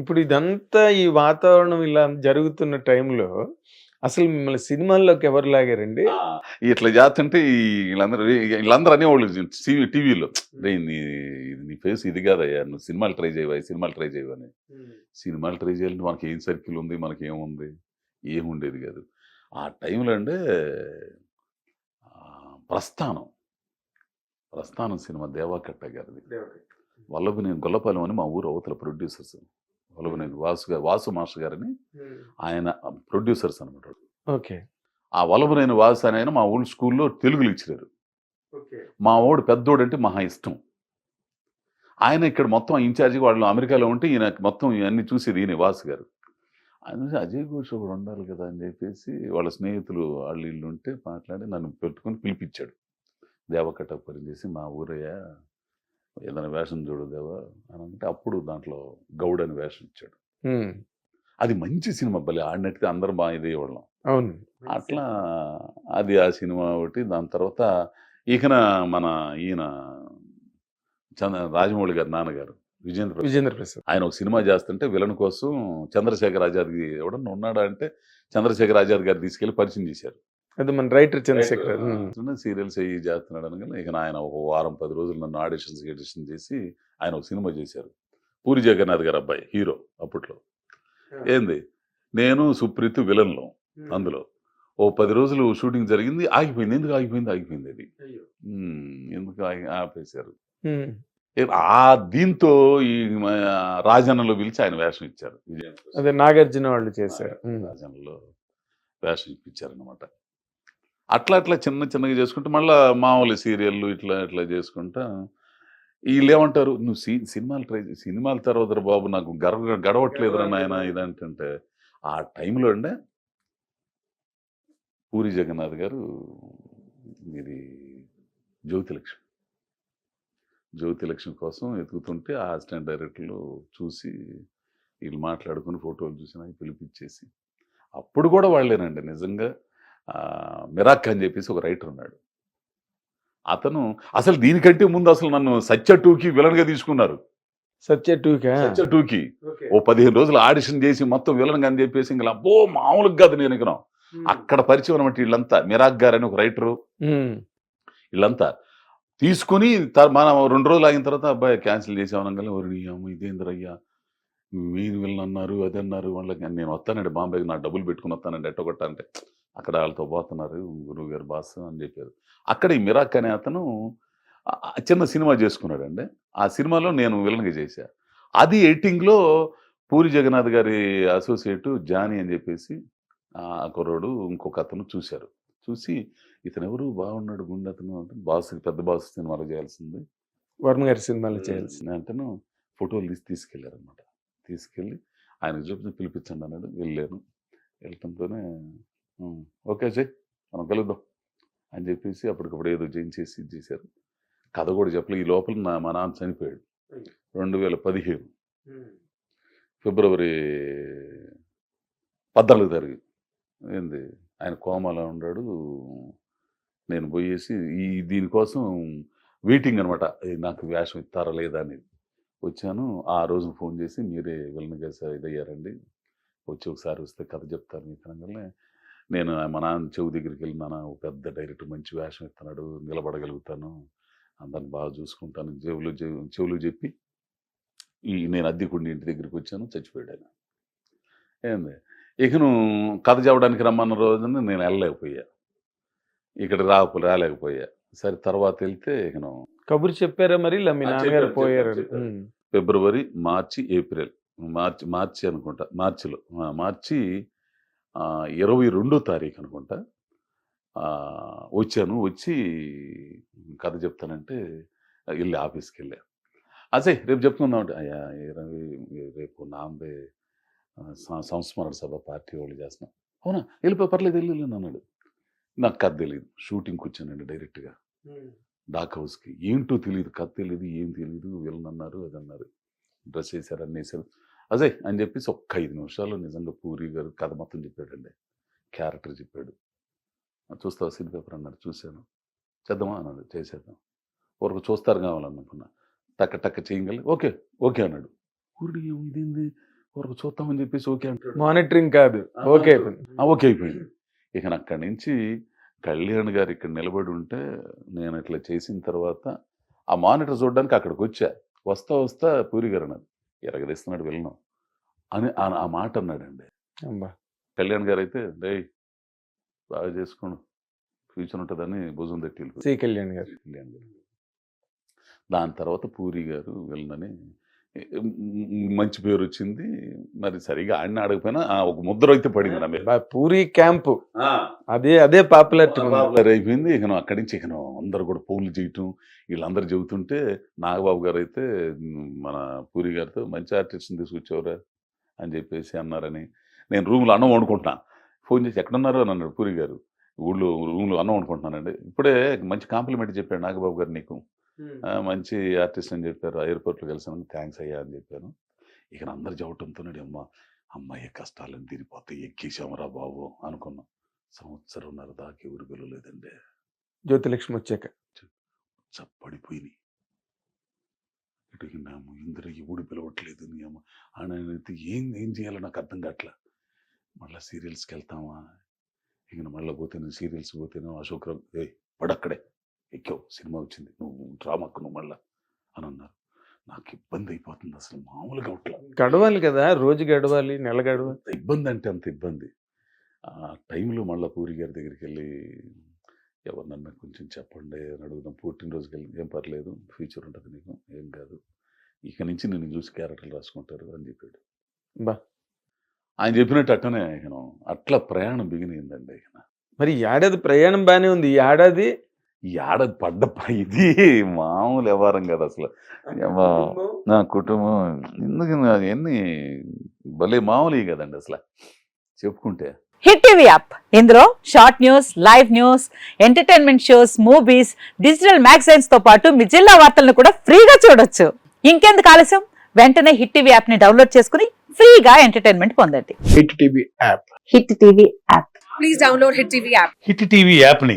ఇప్పుడు ఇదంతా ఈ వాతావరణం ఇలా జరుగుతున్న టైంలో అసలు మిమ్మల్ని సినిమాల్లోకి ఎవరు లాగారండి? ఇట్లా చేస్తుంటే ఈ వీళ్ళందరూ వీళ్ళందరూ అనేవాళ్ళు టీవీ టీవీలో. రే నీ ఇది నీ ఫేస్ ఇది కాదయ్యా నువ్వు సినిమాలు ట్రై చేయవా సినిమాలు ట్రై చేయవని సినిమాలు ట్రై చేయాలంటే మనకి ఏం సర్కిల్ ఉంది మనకి ఏముంది ఏముండేది కాదు. ఆ టైంలో అంటే ప్రస్థానం. ప్రస్థానం సినిమా దేవాకట్ట గారిది వల్లభనేని గొల్లపాలెం అని మా ఊరు అవతల ప్రొడ్యూసర్స్. వల్లభనేని వాసు గారు వాసు మాస్టర్ గారని ఆయన ప్రొడ్యూసర్స్ అనమాట ఓకే. ఆ వల్లభనేని వాసు అని ఆయన మా ఊళ్ళో స్కూల్లో తెలుగులు ఇచ్చినారు మా వాడు పెద్దోడు అంటే మహా ఇష్టం. ఆయన ఇక్కడ మొత్తం ఇన్ఛార్జి వాళ్ళు అమెరికాలో ఉంటే ఈయన మొత్తం ఇవన్నీ చూసేది ఈయన వాసు గారు. ఆయన చూసి అజయ్ ఘోష్ కూడా ఉండాలి కదా అని చెప్పేసి వాళ్ళ స్నేహితులు వాళ్ళు వీళ్ళు ఉంటే మాట్లాడి నన్ను పెట్టుకొని పిలిపించాడు. దేవకట్ట పని చేసి మా ఊరయ్య ఏదైనా వేషం చూడు దేవా అని అంటే అప్పుడు దాంట్లో గౌడ్ అని వేషం ఇచ్చాడు. అది మంచి సినిమా భలే ఆడినట్టు అందరూ బాగా ఇదే వాళ్ళం అవును. అట్లా అది ఆ సినిమా ఒకటి దాని తర్వాత ఈయన మన ఈయన చంద్ర రాజమౌళి గారి నాన్నగారు విజేంద్ర. విజేంద్ర ప్రసాద్. ఆయన ఒక సినిమా చేస్తుంటే విలన్ కోసం చంద్రశేఖర్ ఆజాద్కి ఎవడన్నా ఉన్నాడా అంటే చంద్రశేఖర్ ఆజాద్ గారు తీసుకెళ్ళి పరిచయం చేశారు. అది మన రైటర్ చంద్రశేఖర్ సీరియల్స్ అయ్యి చేస్తున్నాడు అనగానే ఇక ఆయన ఒక వారం పది రోజులు నన్ను ఆడిషన్స్ ఎడిషన్ చేసి ఆయన ఒక సినిమా చేశారు. పూరి జగన్నాథ్ గారు అబ్బాయి హీరో అప్పట్లో. ఏంది? నేను సుప్రీత్ విలన్లో అందులో. ఓ పది రోజులు షూటింగ్ జరిగింది ఆగిపోయింది. ఎందుకు ఆగిపోయింది? ఆగిపోయింది అది. ఎందుకు ఆపేశారు? ఆ దీంతో ఈ రాజన్నలో పిలిచి ఆయన వేషం ఇచ్చారు. అదే నాగార్జున వాళ్ళు చేశారు. రాజన్నలో వేషం ఇప్పించారనమాట అట్లా అట్లా చిన్న చిన్నగా చేసుకుంటూ మళ్ళా మామూలు సీరియళ్ళు ఇట్లా ఇట్లా చేసుకుంటా. వీళ్ళు ఏమంటారు నువ్వు సి సినిమాలు ట్రై సినిమాల తర్వాత బాబు నాకు గర్వ గడవట్లేదురా నాయన ఇదంటుంటే ఆ టైంలో అండే పూరి జగన్నాథ్ గారు ఇది జ్యోతిలక్ష్మి. జ్యోతిలక్ష్మి కోసం ఎతుకుతుంటే ఆ అసిస్టెంట్ డైరెక్టర్లు చూసి వీళ్ళు మాట్లాడుకుని ఫోటోలు చూసి నాకు పిలిపించేసి. అప్పుడు కూడా వాళ్ళేనండి నిజంగా మిరాక్ అని చెప్పేసి ఒక రైటర్ ఉన్నాడు. అతను అసలు దీనికంటే ముందు అసలు నన్ను సత్య టూకి విలన్గా తీసుకున్నారు. సత్య టూకా? సత్య టూకి. ఓ పదిహేను రోజులు ఆడిషన్ చేసి మొత్తం విలన్ అని చెప్పేసి ఇంకా అబ్బో మామూలుగా కాదు నేను ఇక అక్కడ పరిచయం అనమాట వీళ్ళంతా. మిరాక్ గారు అని ఒక రైటరు. వీళ్ళంతా తీసుకుని మనం రెండు రోజులు ఆగిన తర్వాత అబ్బాయి క్యాన్సిల్ చేసామనగానే ఒరి అమ్మ ఇదేంద్రయ్యా మీరు వీళ్ళని అన్నారు అది అన్నారు వాళ్ళకి. నేను వస్తానండి బాంబేకి నా డబ్బులు పెట్టుకుని వస్తానండి ఎట్టొకట్ట అంటే. అక్కడ వాళ్ళతో పోతున్నారు గురువు గారు బాస్ అని చెప్పారు. అక్కడ ఈ మిరాక్ అనే అతను చిన్న సినిమా చేసుకున్నాడండి. ఆ సినిమాలో నేను విలన్గా చేశా. అది ఎడిటింగ్లో పూరి జగన్నాథ్ గారి అసోసియేట్ జానీ అని చెప్పేసి ఆ కుర్రోడు ఇంకొక అతను చూశారు. చూసి ఇతను ఎవరు బాగున్నాడు గుండె అతను అంటే బాస్ పెద్ద బాస్ సినిమాలో చేయాల్సింది. వర్మ గారి సినిమాలో చేయాల్సి అంటేను ఫోటోలు తీసి తీసుకెళ్ళారు అనమాట తీసుకెళ్ళి ఆయన చూపించి పిలిపించండి అన్నాడు. వెళ్ళాను. వెళ్ళటంతోనే "ఉమ్, ఓకే అజయ్ మనం కలుద్దాం. అని చెప్పేసి అప్పటికప్పుడు ఏదో చేయించేసి ఇది చేశారు. కథ కూడా చెప్పలే. ఈ లోపల నా మా నాన్న చనిపోయాడు. రెండు వేల పదిహేను ఫిబ్రవరి పద్నాలుగు తారీఖు. ఏంది? ఆయన కోమాలో ఉన్నాడు. నేను పోయేసి ఈ దీనికోసం వెయిటింగ్ అనమాట నాకు వేషం ఇస్తారా లేదా అనేది. వచ్చాను. ఆ రోజు ఫోన్ చేసి మీరే విలన్గా సార్ ఇదయ్యారండి. వచ్చి ఒకసారి వస్తే కథ చెప్తారు మీకు అనగానే నేను మా నాన్న చెవు దగ్గరికి వెళ్ళి నాన్న ఒక పెద్ద డైరెక్టర్ మంచి వేషం ఇస్తున్నాడు నిలబడగలుగుతాను. అందరిని బాగా చూసుకుంటాను. చెవులు చెవు- చెవులు చెప్పి ఈ నేను అద్దెకుండి ఇంటి దగ్గరికి వచ్చాను చచ్చిపోయాడు ఆయన. ఏంది? ఇకను కథ చెప్పడానికి రమ్మన్న రోజున నేను వెళ్ళలేకపోయా. ఇక్కడ రాపు రాలేకపోయా. సరే తర్వాత వెళ్తే ఇకను కబురు చెప్పారా మరి? పోయారు ఫిబ్రవరి మార్చి ఏప్రిల్. మార్చి మార్చి అనుకుంటా. మార్చిలో. మార్చి ఇరవై రెండో తారీఖు అనుకుంటా. వచ్చాను. వచ్చి కథ చెప్తానంటే వెళ్ళి ఆఫీస్కి వెళ్ళా. అజయ్ రేపు అంటే అయ్యా ఇరవై రేపు నాంబే సంస్మరణ సభ పార్టీ వాళ్ళు చేస్తున్నాం. అవునా? వెళ్ళిపో పర్లేదు వెళ్ళి అన్నాడు. నాకు కథ తెలియదు షూటింగ్కి వచ్చానండి డైరెక్ట్గా. డాక్ హౌస్కి. ఏంటో తెలియదు కథ తెలియదు ఏం తెలియదు వీళ్ళని అన్నారు అది అన్నారు. డ్రెస్ వేశారు అన్నీ వేశారు. అజయ్ అని చెప్పేసి ఒక్క ఐదు నిమిషాలు నిజంగా పూరి గారు కథ మొత్తం చెప్పాడండి. క్యారెక్టర్ చెప్పాడు. చూస్తావా సీన్ పేపర్ అన్నారు చూశాను. చేద్దామా? అన్నాడు. చేసేద్దాం. వరకు చూస్తారు కావాలనుకున్నా. టక్క టక్క చేయగలి ఓకే ఓకే అన్నాడు. ఊరిడి ఇదేంది? వరకు చూద్దామని చెప్పేసి ఓకే అంటాడు. మానిటరింగ్ కాదు. ఓకే అయిపోయింది. ఓకే అయిపోయింది. ఇక అక్కడి నుంచి కళ్యాణ్ గారు ఇక్కడ నిలబడి ఉంటే నేను ఇట్లా చేసిన తర్వాత ఆ మానిటర్ చూడడానికి అక్కడికి వచ్చా. వస్తా వస్తా పూరి గారు అన్నది ఎరగదీస్తున్నాడు వెళ్ళను అని ఆ- మాట అన్నాడండి. కళ్యాణ్ గారు అయితే డే బాగా చేసుకోండు ఫ్యూచర్ ఉంటుందని భుజం తట్టి కళ్యాణ్ గారు. కళ్యాణ్ గారు. దాని తర్వాత పూరి గారు వెళ్ళనని మంచి పేరు వచ్చింది. మరి సరిగా ఆడిన ఆడకపోయినా ఒక ముద్ర అయితే పడింది నా మీద. పూరి క్యాంపు. అదే అదే పాపులారిటీ పాపులర్ అయిపోయింది. ఇక అక్కడి నుంచి ఇక అందరు కూడా ఫోన్లు చేయటం వీళ్ళందరూ చెబుతుంటే నాగబాబు గారు అయితే మన పూరి గారితో మంచి ఆర్టిస్ట్ని తీసుకొచ్చావురా? అని చెప్పేసి అన్నారని. నేను రూమ్లో అన్నం వండుకుంటున్నా. ఫోన్ చేసి ఎక్కడున్నారు? అని అన్నాడు పూరి గారు. ఊళ్ళో రూమ్లో అన్నం వండుకుంటున్నానండి. ఇప్పుడే మంచి కాంప్లిమెంట్ చెప్పాడు నాగబాబు గారు నీకు. మంచి ఆర్టిస్ట్ అని చెప్పారు ఎయిర్పోర్ట్లో కలిసాను థ్యాంక్స్ అయ్యా అని చెప్పాను ఇక అందరు చవటంతోనే అమ్మ అమ్మాయి కష్టాలను తీరిపోతే ఎక్కేసామరా బాబు అనుకున్నాం. సంవత్సరంన్నర దాకా ఎవరు పిలవలేదండి జ్యోతిలక్ష్మి వచ్చాక. చప్పడిపోయినాయి. మేము ఇంద్ర ఎవడు పిలవట్లేదు నీ అమ్మ. ఆయన ఏం ఏం చేయాలో నాకు అర్థం కావట్లా మళ్ళీ సీరియల్స్కి వెళ్తామా ఇక మళ్ళీ పోతేనే సీరియల్స్ పోతేనే అశోక్ రావు ఏ పడక్కడే ఎక్కావు సినిమా వచ్చింది నువ్వు డ్రామాకు నువ్వు మళ్ళా అని అన్నారు నాకు ఇబ్బంది అయిపోతుంది అసలు మామూలుగా అవట్లా గడవాలి కదా రోజు గడవాలి నెల గడవాలి. ఇబ్బంది అంటే అంత ఇబ్బంది. ఆ టైంలో మళ్ళీ పూరి గారి దగ్గరికి వెళ్ళి ఎవరినన్నా కొంచెం చెప్పండి అని అడుగుదాం. పుట్టినరోజుకి వెళ్ళి ఏం పర్లేదు ఫ్యూచర్ ఉంటుంది నీకు ఏం కాదు. ఇక నుంచి నేను చూసి క్యారెక్టర్లు రాసుకుంటారు అని చెప్పాడు. బా. ఆయన చెప్పినట్టు అట్టనే ఇక అట్లా ప్రయాణం బిగినిందండి ఇక. మరి ఏడాది ప్రయాణం బానే ఉంది. ఈ ఏడాది ఈ ఏడాది పడ్డ ఇది మామూలు వ్యవహారం కదా అసలు. నా కుటుంబం ఎందుకు ఎన్ని భలే మామూలు కదండి అసలు. చెప్పుకుంటే. Hit TV app. ఇందులో short news live news entertainment shows movies digital మ్యాగజైన్స్తో పాటు మీ జిల్లా వార్తలను కూడా ఫ్రీగా చూడొచ్చు. ఇంకెందుకు ఆలస్యం? వెంటనే హిట్ టీవీ యాప్ని డౌన్లోడ్ చేసుకుని ఫ్రీగా ఎంటర్టైన్మెంట్ పొందండి. Hit TV app. Hit TV app. Please download Hit TV app. Hit TV యాప్ని